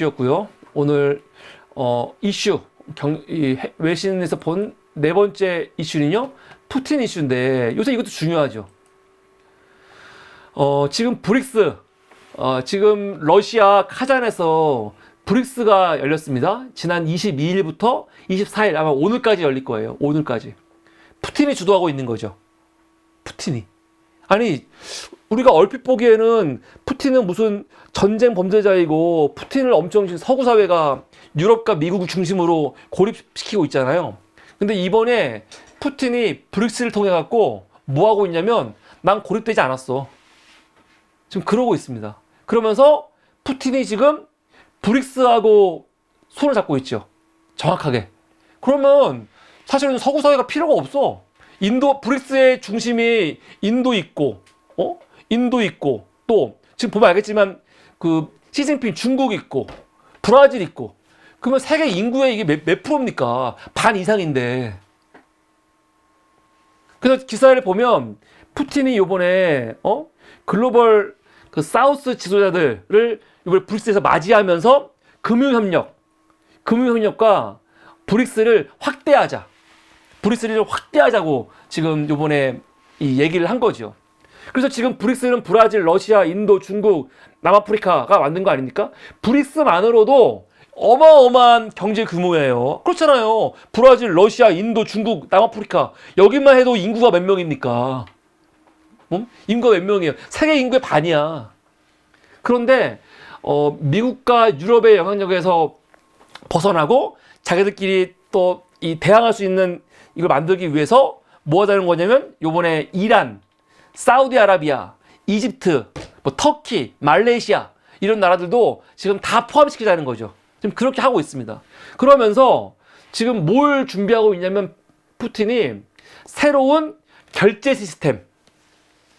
이슈였고요. 오늘 어, 이슈 경, 이 해- 외신에서 본 네 번째 이슈는요. 푸틴 이슈인데 요새 이것도 중요하죠. 어, 지금 브릭스 어, 지금 러시아 카잔에서 브릭스가 열렸습니다. 지난 22일부터 24일 아마 오늘까지 열릴 거예요. 오늘까지. 푸틴이 주도하고 있는 거죠. 푸틴이. 아니 우리가 얼핏 보기에는 푸틴은 무슨 전쟁 범죄자이고 푸틴을 엄청 서구 사회가 유럽과 미국을 중심으로 고립시키고 있잖아요. 근데 이번에 푸틴이 브릭스를 통해 갖고 뭐 하고 있냐면 난 고립되지 않았어. 지금 그러고 있습니다. 그러면서 푸틴이 지금 브릭스하고 손을 잡고 있죠. 정확하게. 그러면 사실은 서구 사회가 필요가 없어. 인도 브릭스의 중심이 인도 있고, 어? 인도 있고, 또 지금 보면 알겠지만 그 시진핑 중국 있고, 브라질 있고. 그러면 세계 인구의 이게 몇, 몇 프로입니까? 반 이상인데. 그래서 기사를 보면 푸틴이 요번에 어? 글로벌 그 사우스 지도자들을 이번에 브릭스에서 맞이하면서 금융협력, 금융협력과 브릭스를 확대하자. 브릭스를 확대하자고 지금 요번에 이 얘기를 한 거죠. 그래서 지금 브릭스는 브라질, 러시아, 인도, 중국, 남아프리카가 만든 거 아닙니까? 브릭스만으로도 어마어마한 경제 규모예요. 그렇잖아요. 브라질, 러시아, 인도, 중국, 남아프리카 여기만 해도 인구가 몇 명입니까? 어? 인구가 몇 명이에요? 세계 인구의 반이야. 그런데 어, 미국과 유럽의 영향력에서 벗어나고 자기들끼리 또 이 대항할 수 있는 이걸 만들기 위해서 뭐 하자는 거냐면 요번에 이란, 사우디아라비아, 이집트, 뭐 터키, 말레이시아 이런 나라들도 지금 다 포함시키자는 거죠. 지금 그렇게 하고 있습니다. 그러면서 지금 뭘 준비하고 있냐면 푸틴이 새로운 결제 시스템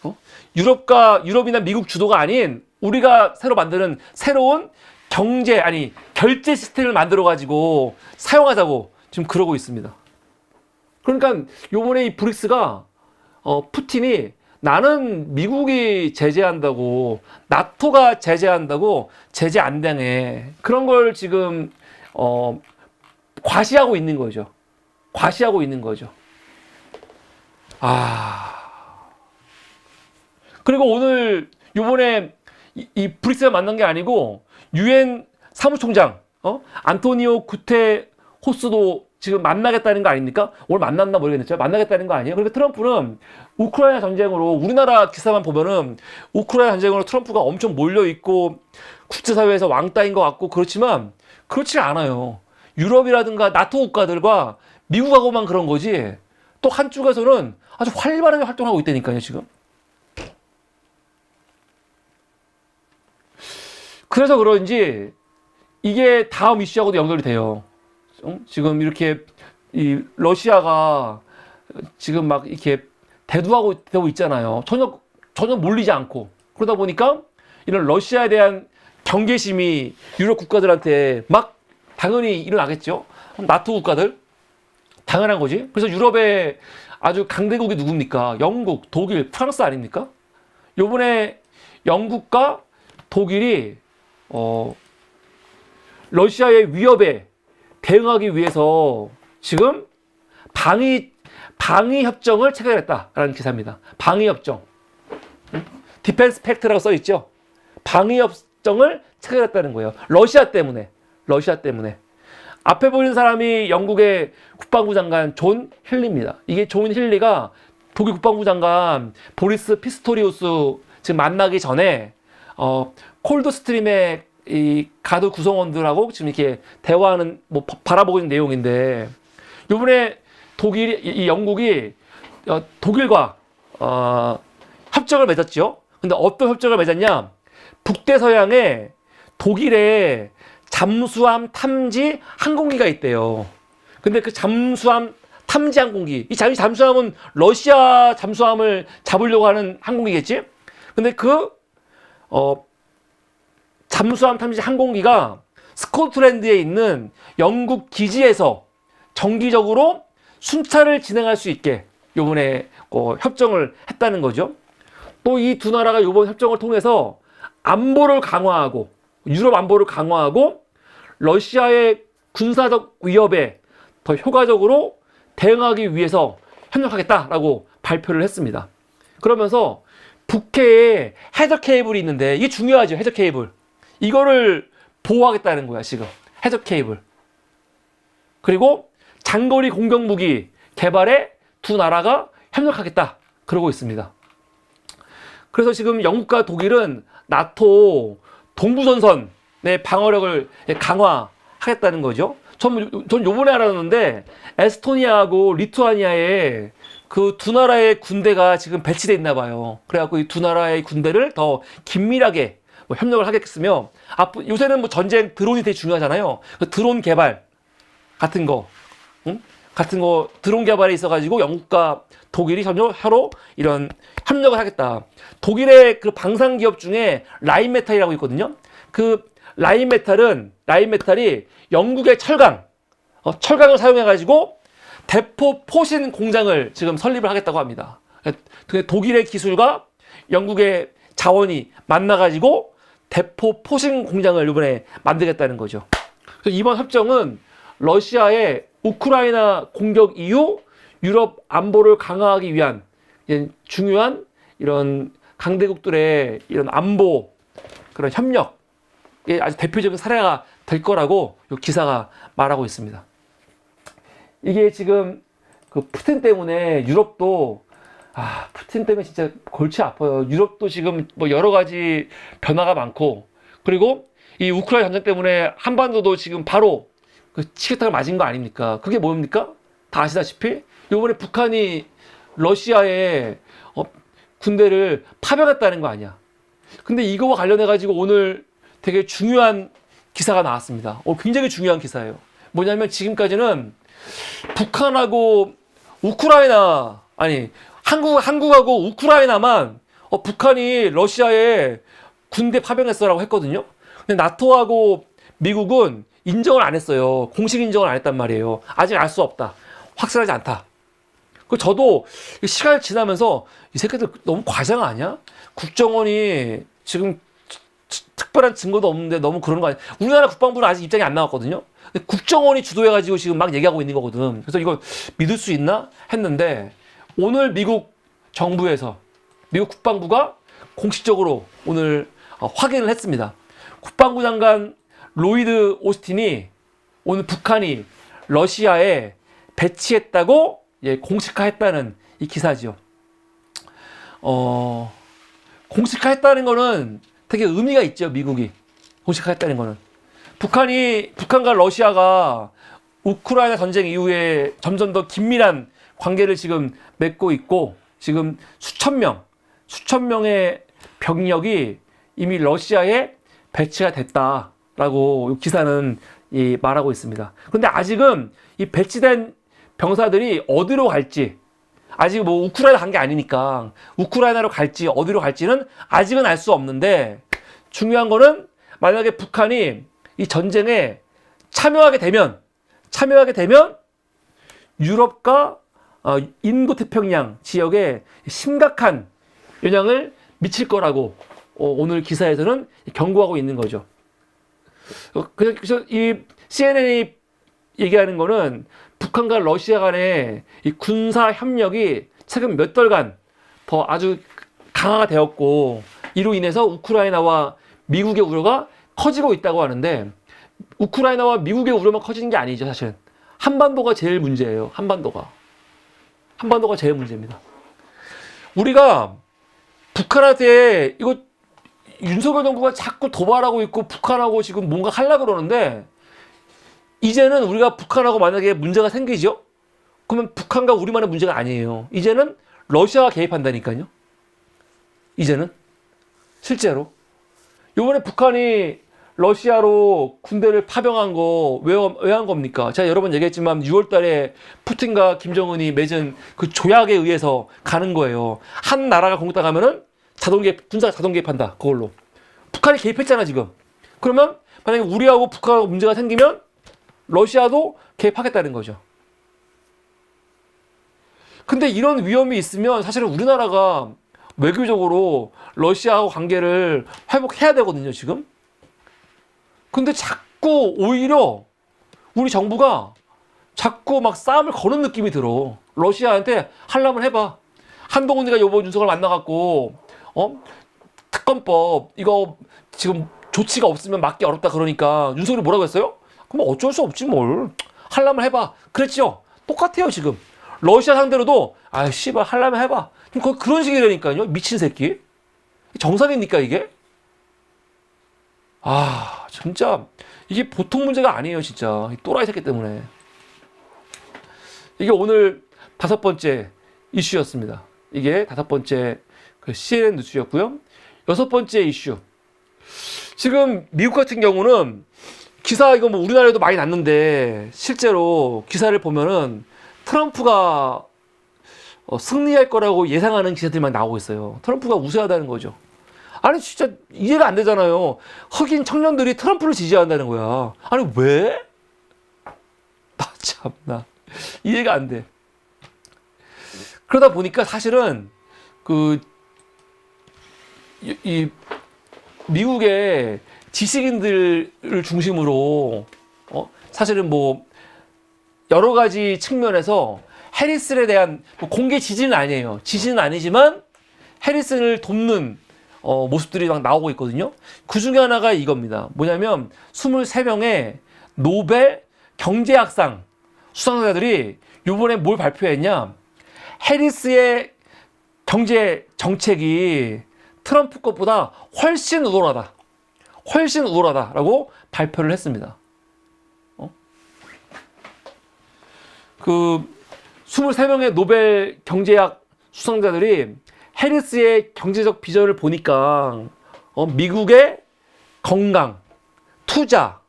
어? 유럽과 유럽이나 미국 주도가 아닌 우리가 새로 만드는 새로운 경제 아니 결제 시스템을 만들어 가지고 사용하자고 지금 그러고 있습니다. 그러니까 요번에 이 브릭스가 어 푸틴이 나는 미국이 제재한다고 나토가 제재한다고 제재 안 당해 그런 걸 지금 어 과시하고 있는 거죠. 과시하고 있는 거죠. 아 그리고 오늘 요번에 이, 이 브릭스가 만난 게 아니고 유엔 사무총장 어 안토니오 구테 호스도 지금 만나겠다는 거 아닙니까? 오늘 만났나 모르겠는데 만나겠다는 거 아니에요? 그러니까 트럼프는 우크라이나 전쟁으로 우리나라 기사만 보면은 우크라이나 전쟁으로 트럼프가 엄청 몰려 있고 국제사회에서 왕따인 것 같고 그렇지만 그렇지 않아요. 유럽이라든가 나토 국가들과 미국하고만 그런 거지. 또 한쪽에서는 아주 활발하게 활동하고 있다니까요, 지금. 그래서 그런지 이게 다음 이슈하고도 연결이 돼요. 어? 지금 이렇게 이 러시아가 지금 막 이렇게 대두하고 되고 있잖아요. 전혀 전혀 몰리지 않고 그러다 보니까 이런 러시아에 대한 경계심이 유럽 국가들한테 막 당연히 일어나겠죠. 나토 국가들 당연한 거지. 그래서 유럽의 아주 강대국이 누굽니까? 영국, 독일, 프랑스 아닙니까? 요번에 영국과 독일이 어 러시아의 위협에 대응하기 위해서 지금 방위 방위 협정을 체결했다라는 기사입니다. 방위 협정. 디펜스 팩트라고 써 있죠. 방위 협정을 체결했다는 거예요. 러시아 때문에. 러시아 때문에. 앞에 보이는 사람이 영국의 국방부 장관 존 힐리입니다. 이게 존 힐리가 독일 국방부 장관 보리스 피스토리우스 지금 만나기 전에 어 콜드 스트림의 이 가드 구성원들하고 지금 이렇게 대화하는 뭐 바- 바라보고 있는 내용인데 이번에 독일 이- 이 영국이 어, 독일과 어, 협정을 맺었죠. 근데 어떤 협정을 맺었냐? 북대서양에 독일에 잠수함 탐지 항공기가 있대요. 근데 그 잠수함 탐지 항공기, 이 잠- 잠수함은 러시아 잠수함을 잡으려고 하는 항공기겠지? 근데 그, 어, 잠수함 탐지 항공기가 스코틀랜드에 있는 영국 기지에서 정기적으로 순찰을 진행할 수 있게 요번에 어, 협정을 했다는 거죠. 또 이 두 나라가 요번 협정을 통해서 안보를 강화하고 유럽 안보를 강화하고 러시아의 군사적 위협에 더 효과적으로 대응하기 위해서 협력하겠다라고 발표를 했습니다. 그러면서 북해에 해저 케이블이 있는데 이게 중요하죠. 해저 케이블. 이거를 보호하겠다는 거야, 지금. 해저 케이블. 그리고 장거리 공격 무기 개발에 두 나라가 협력하겠다. 그러고 있습니다. 그래서 지금 영국과 독일은 나토 동부전선의 방어력을 강화하겠다는 거죠. 전, 전 요번에 알았는데 에스토니아하고 리투아니아에 그 두 나라의 군대가 지금 배치돼 있나 봐요. 그래갖고 이 두 나라의 군대를 더 긴밀하게 뭐 협력을 하겠으며 앞 요새는 뭐 전쟁 드론이 되게 중요하잖아요. 그 드론 개발 같은 거, 응? 같은 거 드론 개발에 있어 가지고 영국과 독일이 서로 서로 이런 협력을 하겠다. 독일의 그 방산 기업 중에 라인메탈이라고 있거든요. 그 라인메탈은 라인메탈이 영국의 철강, 어, 철강을 사용해 가지고 대포 포신 공장을 지금 설립을 하겠다고 합니다. 그 독일의 기술과 영국의 자원이 만나가지고 대포 포신 공장을 이번에 만들겠다는 거죠. 이번 협정은 러시아의 우크라이나 공격 이후 유럽 안보를 강화하기 위한 중요한 이런 강대국들의 이런 안보 그런 협력의 아주 대표적인 사례가 될 거라고 이 기사가 말하고 있습니다. 이게 지금 그 푸틴 때문에 유럽도 아, 푸틴 때문에 진짜 골치 아파요. 유럽도 지금 뭐 여러 가지 변화가 많고 그리고 이 우크라이나 전쟁 때문에 한반도도 지금 바로 그 치겠다가 맞은 거 아닙니까? 그게 뭡니까? 다 아시다시피 이번에 북한이 러시아에 어, 군대를 파병했다는 거 아니야. 근데 이거와 관련해 가지고 오늘 되게 중요한 기사가 나왔습니다. 어, 굉장히 중요한 기사예요. 뭐냐면 지금까지는 북한하고 우크라이나 아니 한국 한국하고 우크라이나만 어, 북한이 러시아에 군대 파병했어라고 했거든요. 근데 나토하고 미국은 인정을 안 했어요. 공식 인정을 안 했단 말이에요. 아직 알 수 없다. 확실하지 않다. 그 저도 시간이 지나면서 이 새끼들 너무 과장 아니야? 국정원이 지금 특별한 증거도 없는데 너무 그런 거 아니야? 우리나라 국방부는 아직 입장이 안 나왔거든요. 국정원이 주도해가지고 지금 막 얘기하고 있는 거거든. 그래서 이거 믿을 수 있나 했는데 오늘 미국 정부에서 미국 국방부가 공식적으로 오늘 어, 확인을 했습니다. 국방부 장관 로이드 오스틴이 오늘 북한이 러시아에 배치했다고 예, 공식화했다는 이 기사지요. 어, 공식화했다는 거는 되게 의미가 있죠, 미국이. 공식화했다는 거는. 북한이, 북한과 러시아가 우크라이나 전쟁 이후에 점점 더 긴밀한 관계를 지금 맺고 있고, 지금 수천 명, 수천 명의 병력이 이미 러시아에 배치가 됐다라고 이 기사는 이 말하고 있습니다. 그런데 아직은 이 배치된 병사들이 어디로 갈지 아직 뭐 우크라이나 간 게 아니니까 우크라이나로 갈지 어디로 갈지는 아직은 알 수 없는데 중요한 거는 만약에 북한이 이 전쟁에 참여하게 되면 참여하게 되면 유럽과 어, 인도 태평양 지역에 심각한 영향을 미칠 거라고 어, 오늘 기사에서는 경고하고 있는 거죠. 어, 그래서 이 CNN이 얘기하는 거는 북한과 러시아 간의 이 군사 협력이 최근 몇 달간 더 아주 강화가 되었고 이로 인해서 우크라이나와 미국의 우려가 커지고 있다고 하는데 우크라이나와 미국의 우려만 커지는 게 아니죠 사실 한반도가 제일 문제예요 한반도가 한반도가 제일 문제입니다 우리가 북한한테 이거 윤석열 정부가 자꾸 도발하고 있고 북한하고 지금 뭔가 하려고 그러는데 이제는 우리가 북한하고 만약에 문제가 생기죠? 그러면 북한과 우리만의 문제가 아니에요. 이제는 러시아가 개입한다니까요. 이제는 실제로 요번에 북한이 러시아로 군대를 파병한 거 왜 왜 한 겁니까? 제가 여러 번 얘기했지만 6월 달에 푸틴과 김정은이 맺은 그 조약에 의해서 가는 거예요. 한 나라가 공격당하면은 자동 개입, 군사가 자동 개입한다. 그걸로. 북한이 개입했잖아, 지금. 그러면 만약에 우리하고 북한하고 문제가 생기면 러시아도 개입하겠다는 거죠. 근데 이런 위험이 있으면 사실은 우리나라가 외교적으로 러시아하고 관계를 회복해야 되거든요, 지금. 근데 자꾸 오히려 우리 정부가 자꾸 막 싸움을 거는 느낌이 들어. 러시아한테 하려면 해봐. 한동훈이가 요번 윤석을 만나갖고 어 특검법 이거 지금 조치가 없으면 막기 어렵다 그러니까 윤석열이 뭐라고 했어요? 그럼 어쩔 수 없지 뭘. 하려면 해봐. 그랬죠? 똑같아요 지금. 러시아 상대로도 아 씨발 하려면 해봐. 그럼 거의 그런 식이라니까요. 미친 새끼. 정상입니까 이게? 아 진짜 이게 보통 문제가 아니에요 진짜. 이 또라이 새끼 때문에. 이게 오늘 다섯 번째 이슈였습니다. 이게 다섯 번째 그 CNN 뉴스였고요. 여섯 번째 이슈. 지금 미국 같은 경우는 기사 이거 뭐 우리나라에도 많이 났는데 실제로 기사를 보면은 트럼프가 어, 승리할 거라고 예상하는 기사들이 많이 나오고 있어요. 트럼프가 우세하다는 거죠 아니 진짜 이해가 안 되잖아요. 흑인 청년들이 트럼프를 지지한다는 거야. 아니 왜? 나 참나 이해가 안 돼. 그러다 보니까 사실은 그 이 미국의 지식인들을 중심으로 어 사실은 뭐 여러 가지 측면에서 해리슨에 대한 뭐 공개 지지는 아니에요. 지지는 아니지만 해리슨을 돕는 어, 모습들이 막 나오고 있거든요. 그 중에 하나가 이겁니다. 뭐냐면 23명의 노벨 경제학상 수상자들이 요번에 뭘 발표했냐. 해리스의 경제 정책이 트럼프 것보다 훨씬 우월하다. 훨씬 우월하다라고 발표를 했습니다. 어? 그 23명의 노벨 경제학 수상자들이 해리스의 경제적 비전을 보니까 어, 미국의 건강, 투자,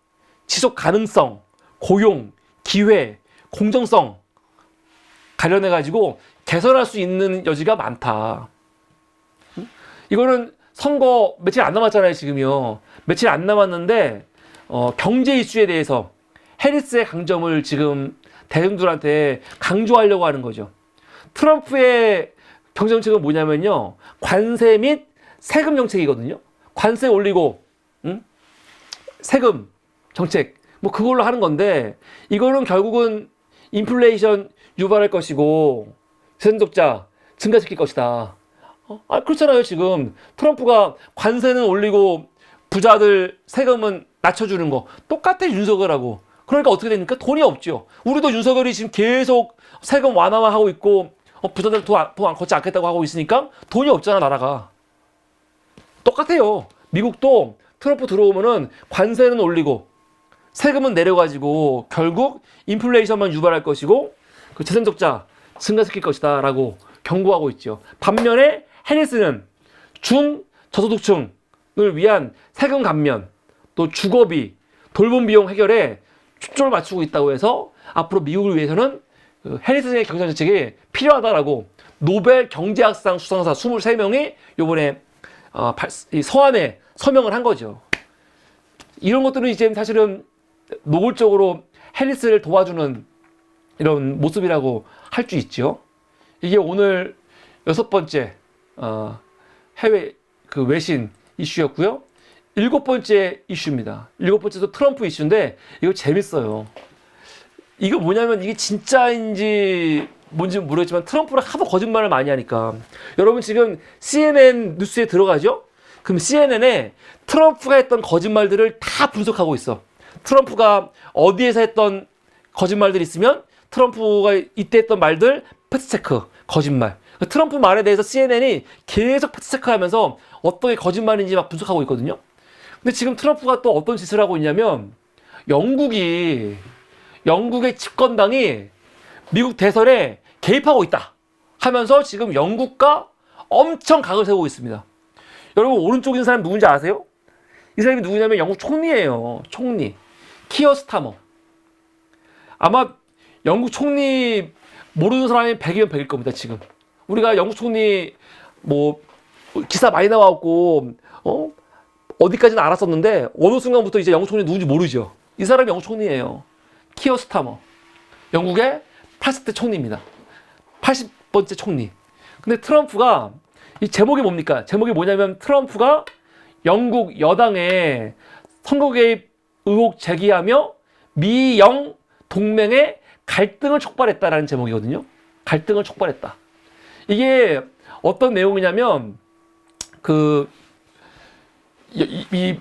지속 가능성, 고용, 기회, 공정성 관련해 가지고 개선할 수 있는 여지가 많다. 응? 이거는 선거 며칠 안 남았잖아요, 지금요. 며칠 안 남았는데 어, 경제 이슈에 대해서 해리스의 강점을 지금 대중들한테 강조하려고 하는 거죠. 트럼프의 경제 정책은 뭐냐면요. 관세 및 세금 정책이거든요. 관세 올리고 응? 세금 정책 뭐 그걸로 하는 건데 이거는 결국은 인플레이션 유발할 것이고 세금적자 증가시킬 것이다. 어? 아 그렇잖아요 지금 트럼프가 관세는 올리고 부자들 세금은 낮춰주는 거 똑같아 윤석열하고 그러니까 어떻게 됩니까 돈이 없죠 우리도 윤석열이 지금 계속 세금 완화만 하고 있고 어, 부자들 돈, 돈안 걷지 않겠다고 하고 있으니까 돈이 없잖아 나라가 똑같아요 미국도 트럼프 들어오면은 관세는 올리고 세금은 내려가지고 결국 인플레이션만 유발할 것이고 그 재생적자 증가시킬 것이다라고 경고하고 있죠. 반면에 해리스는 중 저소득층을 위한 세금 감면, 또 주거비, 돌봄 비용 해결에 초점을 맞추고 있다고 해서 앞으로 미국을 위해서는 그 해리스의 경제 정책이 필요하다라고 노벨 경제학상 수상자 23명이 요번에 어, 발- 이 서한에 서명을 한 거죠. 이런 것들은 이제 사실은 노골적으로 해리스를 도와주는 이런 모습이라고 할 수 있죠. 이게 오늘 여섯 번째 어, 해외 그 외신 이슈였고요. 일곱 번째 이슈입니다. 일곱 번째도 트럼프 이슈인데 이거 재밌어요. 이거 뭐냐면 이게 진짜인지 뭔지 모르겠지만 트럼프를 하도 거짓말을 많이 하니까 여러분 지금 CNN 뉴스에 들어가죠? 그럼 CNN에 트럼프가 했던 거짓말들을 다 분석하고 있어. 트럼프가 어디에서 했던 거짓말들이 있으면 트럼프가 이때 했던 말들 팩트체크 거짓말. 트럼프 말에 대해서 CNN이 계속 팩트체크하면서 어떤 게 거짓말인지 막 분석하고 있거든요. 근데 지금 트럼프가 또 어떤 짓을 하고 있냐면 영국이 영국의 집권당이 미국 대선에 개입하고 있다 하면서 지금 영국과 엄청 각을 세우고 있습니다. 여러분 오른쪽에 있는 사람 누군지 아세요? 이 사람이 누구냐면 영국 총리예요. 총리. 키어 스타머. 아마 영국 총리 모르는 사람이 100이면 100일 겁니다, 지금. 우리가 영국 총리 뭐 기사 많이 나왔고 어? 어디까지는 알았었는데 어느 순간부터 이제 영국 총리 누군지 모르죠. 이 사람이 영국 총리예요. 키어 스타머. 영국의 80대 총리입니다. 80번째 총리. 근데 트럼프가 이 제목이 뭡니까? 제목이 뭐냐면 트럼프가 영국 여당의 선거 개입 의혹 제기하며 미영 동맹의 갈등을 촉발했다라는 제목이거든요. 갈등을 촉발했다. 이게 어떤 내용이냐면 그 이, 이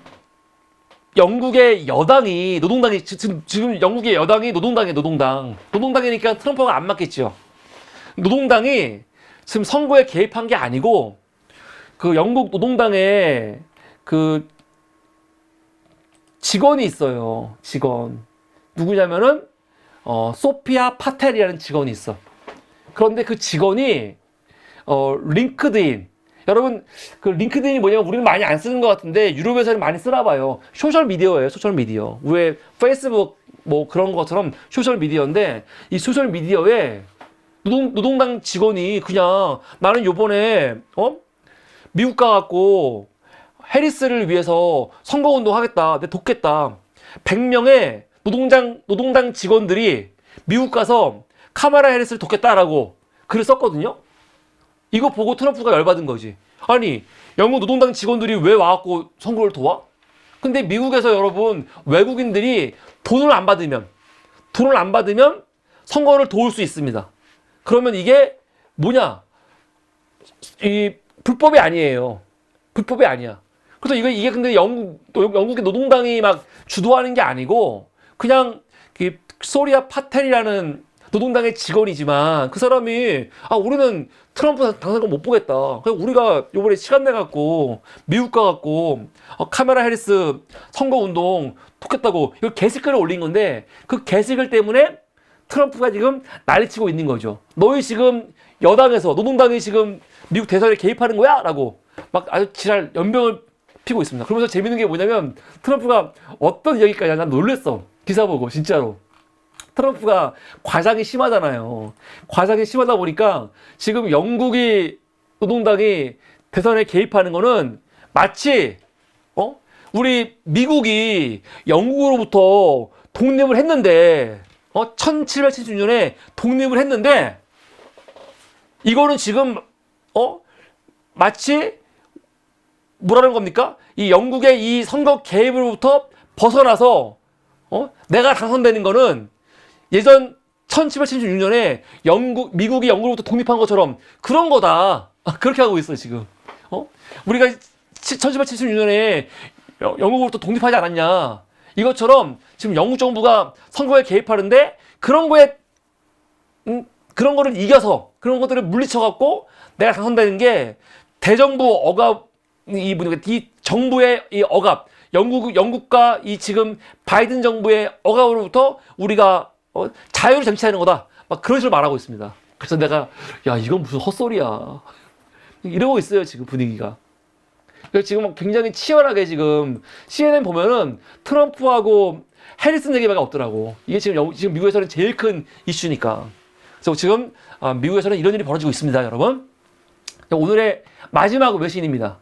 영국의 여당이 노동당이 지금 지금 영국의 여당이 노동당이 노동당 노동당이니까 트럼프가 안 맞겠죠. 노동당이 지금 선거에 개입한 게 아니고 그 영국 노동당에 그 직원이 있어요. 직원 누구냐면은 어, 소피아 파텔이라는 직원이 있어. 그런데 그 직원이 어, 링크드인 여러분 그 링크드인이 뭐냐면 우리는 많이 안 쓰는 것 같은데 유럽에서는 많이 쓰나 봐요. 소셜 미디어예요. 소셜 미디어. 왜 페이스북 뭐 그런 것처럼 소셜 미디어인데 이 소셜 미디어에 노동 노동당 직원이 그냥 나는 요번에 어 미국 가갖고 해리스를 위해서 선거 운동 하겠다. 내 돕겠다. 100명의 노동당 노동당 직원들이 미국 가서 카마라 해리스를 돕겠다라고 글을 썼거든요. 이거 보고 트럼프가 열받은 거지. 아니, 영국 노동당 직원들이 왜 와갖고 선거를 도와? 근데 미국에서 여러분, 외국인들이 돈을 안 받으면, 돈을 안 받으면 선거를 도울 수 있습니다. 그러면 이게 뭐냐? 이 불법이 아니에요. 불법이 아니야. 그래서 이거 이게 근데 영국 영국의 노동당이 막 주도하는 게 아니고 그냥 이 소리아 파텔이라는 노동당의 직원이지만 그 사람이 아 우리는 트럼프 당선권 못 보겠다. 그래서 우리가 요번에 시간 내 갖고 미국 가 갖고 어, 카메라 해리스 선거 운동 돕겠다고 이거 게시글을 올린 건데 그 게시글 때문에 트럼프가 지금 난리치고 있는 거죠. 너희 지금 여당에서 노동당이 지금 미국 대선에 개입하는 거야라고 막 아주 지랄 연병을 피고 있습니다. 그러면서 재밌는 게 뭐냐면 트럼프가 어떤 이야기까지 난 놀랬어. 기사 보고 진짜로. 트럼프가 과장이 심하잖아요. 과장이 심하다 보니까 지금 영국이 노동당이 대선에 개입하는 거는 마치 어? 우리 미국이 영국으로부터 독립을 했는데 어? 1776년에 독립을 했는데 이거는 지금 어? 마치 뭐라는 겁니까? 이 영국의 이 선거 개입으로부터 벗어나서 어? 내가 당선되는 거는 예전 1776년에 영국 미국이 영국으로부터 독립한 것처럼 그런 거다. 아, 그렇게 하고 있어 지금. 어? 우리가 1776년에 영국으로부터 독립하지 않았냐? 이것처럼 지금 영국 정부가 선거에 개입하는데 그런 거에 음, 그런 거를 이겨서 그런 것들을 물리쳐 갖고 내가 당선되는 게 대정부 억압 이 뭐냐 이 정부의 이 억압 영국 영국과 이 지금 바이든 정부의 억압으로부터 우리가 어, 자유를 쟁취하는 거다. 막 그런 식으로 말하고 있습니다. 그래서 내가 야 이건 무슨 헛소리야 이러고 있어요 지금 분위기가. 그래서 지금 막 굉장히 치열하게 지금 CNN 보면은 트럼프하고 해리슨 얘기밖에 없더라고. 이게 지금 영- 지금 미국에서는 제일 큰 이슈니까. 그래서 지금 아, 미국에서는 이런 일이 벌어지고 있습니다, 여러분. 오늘의 마지막 외신입니다.